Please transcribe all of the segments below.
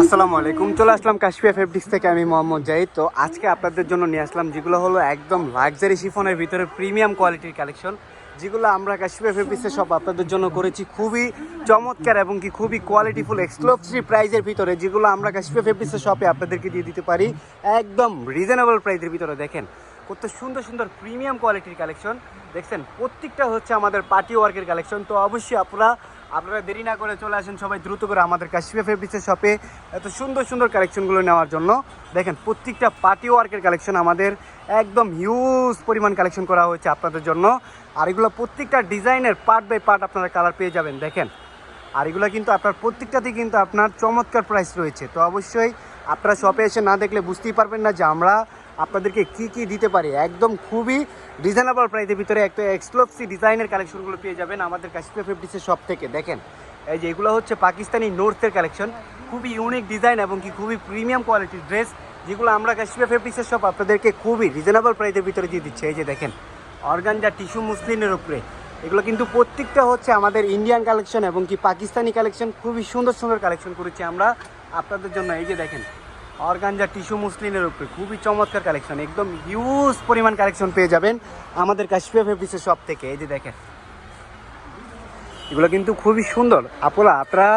আসসালামু আলাইকুম, চলে আসলাম কাশ্মীর ফেব্রিক্স থেকে, আমি মোহাম্মদ জাহিদ। তো আজকে আপনাদের জন্য নিয়ে আসলাম, যেগুলো হলো একদম লাক্সারি শিফনের ভিতরে প্রিমিয়াম কোয়ালিটির কালেকশন যেগুলো আমরা কাশ্মীর ফেব্রিক্সের সব আপনাদের জন্য করেছি, খুবই চমৎকার এবং কি খুবই কোয়ালিটিফুল এক্সক্লুসিভ প্রাইজের ভিতরে, যেগুলো আমরা কাশ্মীর ফেব্রিক্সের শপে আপনাদেরকে দিয়ে দিতে পারি। একদম রিজনেবল প্রাইজের ভিতরে, দেখেন। কত সুন্দর সুন্দর প্রিমিয়াম কোয়ালিটির কালেকশন দেখছেন, প্রত্যেকটা হচ্ছে আমাদের পার্টি ওয়ার্কের কালেকশন তো অবশ্যই আপনারা আপনারা দেরি না করে চলে আসেন সবাই দ্রুত করে আমাদের কাশ্মীর ফেব্রিক্সের শপে এত সুন্দর সুন্দর কালেকশনগুলো নেওয়ার জন্য। দেখেন, প্রত্যেকটা পার্টি ওয়ার্কের কালেকশন আমাদের একদম হিউজ পরিমাণ কালেকশন করা হয়েছে আপনাদের জন্য। আর এগুলো প্রত্যেকটা ডিজাইনের পার্ট বাই পার্ট আপনারা কালার পেয়ে যাবেন। দেখেন, আর এগুলো কিন্তু আপনার প্রত্যেকটাতেই কিন্তু আপনার চমৎকার প্রাইস রয়েছে। তো অবশ্যই আপনারা শপে এসে না দেখলে বুঝতেই পারবেন না যে আমরা আপনাদেরকে কি কি দিতে পারি? একদম খুবই রিজনেবল প্রাইসের ভিতরে একটা এক্সক্লুসিভ ডিজাইনের কালেকশনগুলো পেয়ে যাবেন আমাদের কাশ্মীর ফেব্রিক্সের শপ থেকে। দেখেন, এই যে এগুলো হচ্ছে পাকিস্তানি নোটসের কালেকশন খুবই ইউনিক ডিজাইন এবং কি খুবই প্রিমিয়াম কোয়ালিটির ড্রেস যেগুলো আমরা কাশ্মীর ফেব্রিক্সের শপ আপনাদেরকে খুবই রিজনেবল প্রাইসের ভিতরে দিয়ে দিচ্ছে। এই যে দেখেন অর্গানজা টিস্যু মুসলিনের উপরে। এগুলো কিন্তু প্রত্যেকটা হচ্ছে আমাদের ইন্ডিয়ান কালেকশন এবং কি পাকিস্তানি কালেকশন খুবই সুন্দর সুন্দর কালেকশন করেছি আমরা আপনাদের জন্য। এই যে দেখেন অর্গানজা টিস্যু মুসলিনের উপরে খুবই চমৎকার কালেকশন একদম হিউজ পরিমাণ কালেকশন পেয়ে যাবেন আমাদের কাশ্মীর ফেব্রিক্সের শপ থেকে। এই যে দেখেন, এগুলো কিন্তু খুবই সুন্দর। আপনারা আপনারা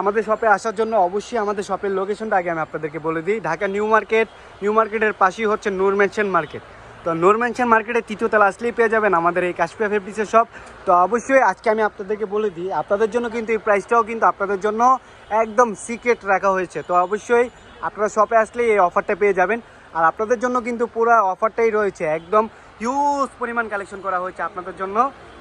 আমাদের শপে আসার জন্য অবশ্যই আমাদের শপের লোকেশনটা আগে আমি আপনাদেরকে বলে দিই। ঢাকা নিউ মার্কেট, নিউ মার্কেটের পাশেই হচ্ছে নূর মেনশন মার্কেট। তো নূর মেনশন মার্কেটের তৃতীয় তলা আসলেই পেয়ে যাবেন আমাদের এই কাশ্মীর ফেব্রিক্সের শপ তো অবশ্যই আজকে আমি আপনাদেরকে বলে দিই, আপনাদের জন্য কিন্তু এই প্রাইসটাও কিন্তু আপনাদের জন্য একদম সিক্রেট রাখা হয়েছে। তো অবশ্যই আপনারা শপে আসলেই এই অফারটা পেয়ে যাবেন। আর আপনাদের জন্য কিন্তু পুরো অফারটাই রয়েছে। একদম হিউজ পরিমাণ কালেকশন করা হয়েছে আপনাদের জন্য।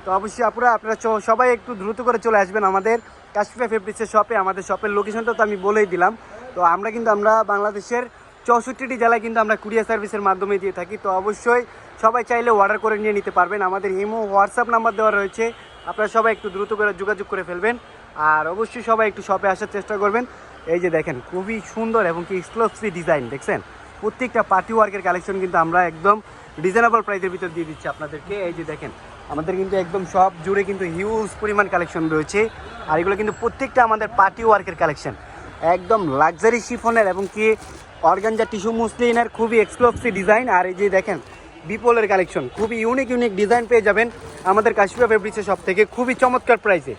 তো অবশ্যই আপনারা আপনারা সবাই একটু দ্রুত করে চলে আসবেন আমাদের কাশ্মীর ফেব্রিক্সের শপে আমাদের শপের লোকেশনটা তো আমি বলেই দিলাম। তো আমরা কিন্তু, আমরা বাংলাদেশের চৌষট্টিটি জেলায় কিন্তু আমরা কুরিয়ার সার্ভিসের মাধ্যমে দিয়ে থাকি। তো অবশ্যই সবাই চাইলে অর্ডার করে নিয়ে নিতে পারবেন। আমাদের ইমো হোয়াটসঅ্যাপ নাম্বার দেওয়া রয়েছে। আপনারা সবাই একটু দ্রুত করে যোগাযোগ করে ফেলবেন। আর অবশ্যই সবাই একটু শপে আসার চেষ্টা করবেন। এই যে দেখেন, খুবই সুন্দর এবং কি এক্সক্লুসিভ ডিজাইন দেখছেন? প্রত্যেকটা পার্টি ওয়ার্কের কালেকশন কিন্তু আমরা একদম রিজনেবল প্রাইসের ভিতর দিয়ে দিচ্ছি আপনাদেরকে। এই যে দেখেন, আমাদের কিন্তু একদম সব জুড়ে কিন্তু হিউজ পরিমাণ কালেকশন রয়েছে। আর এগুলো কিন্তু প্রত্যেকটা আমাদের পার্টি ওয়ার্কের কালেকশন একদম লাক্সারি শিফনের এবং কি অর্গানজা টিস্যু মুসলিনের খুবই এক্সক্লুসিভ ডিজাইন আর এই যে দেখেন, বিপলের কালেকশন খুবই ইউনিক ইউনিক ডিজাইন পেয়ে যাবেন আমাদের কাশ্মীর ফেব্রিক্সের সব থেকে খুবই চমৎকার প্রাইসে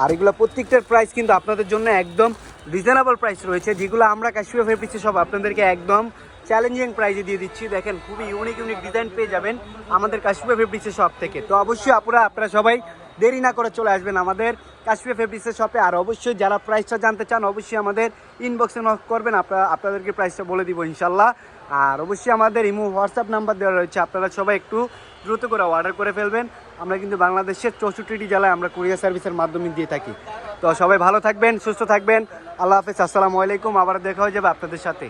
আর এগুলো প্রত্যেকটার প্রাইস কিন্তু আপনাদের জন্য একদম রিজনেবল প্রাইস রয়েছে, যেগুলো আমরা কাশ্মীর ফেব্রিক্সে সব আপনাদেরকে একদম চ্যালেঞ্জিং প্রাইজে দিয়ে দিচ্ছি। দেখেন, খুবই ইউনিক ইউনিক ডিজাইন পেয়ে যাবেন আমাদের কাশ্মীর ফেব্রিক্সের সব থেকে। তো অবশ্যই আপনারা আপনারা সবাই দেরি না করে চলে আসবেন আমাদের কাশ্মীর ফেব্রিক্সের শপে আর অবশ্যই যারা প্রাইসটা জানতে চান, অবশ্যই আমাদের ইনবক্সে নক করবেন। আপনারা আপনাদেরকে প্রাইসটা বলে দিব ইনশাল্লাহ। আর অবশ্যই আমাদের ইমো হোয়াটসঅ্যাপ নাম্বার দেওয়া রয়েছে। আপনারা সবাই একটু দ্রুত করে অর্ডার করে ফেলবেন। আমরা কিন্তু বাংলাদেশের চৌষট্টিটি জেলায় আমরা কুরিয়ার সার্ভিসের মাধ্যমে দিয়ে থাকি। তো সবাই ভালো থাকবেন, সুস্থ থাকবেন। আল্লাহ হাফেজ। আসসালামু আলাইকুম। আবার দেখা হয়ে যাবে আপনাদের সাথে।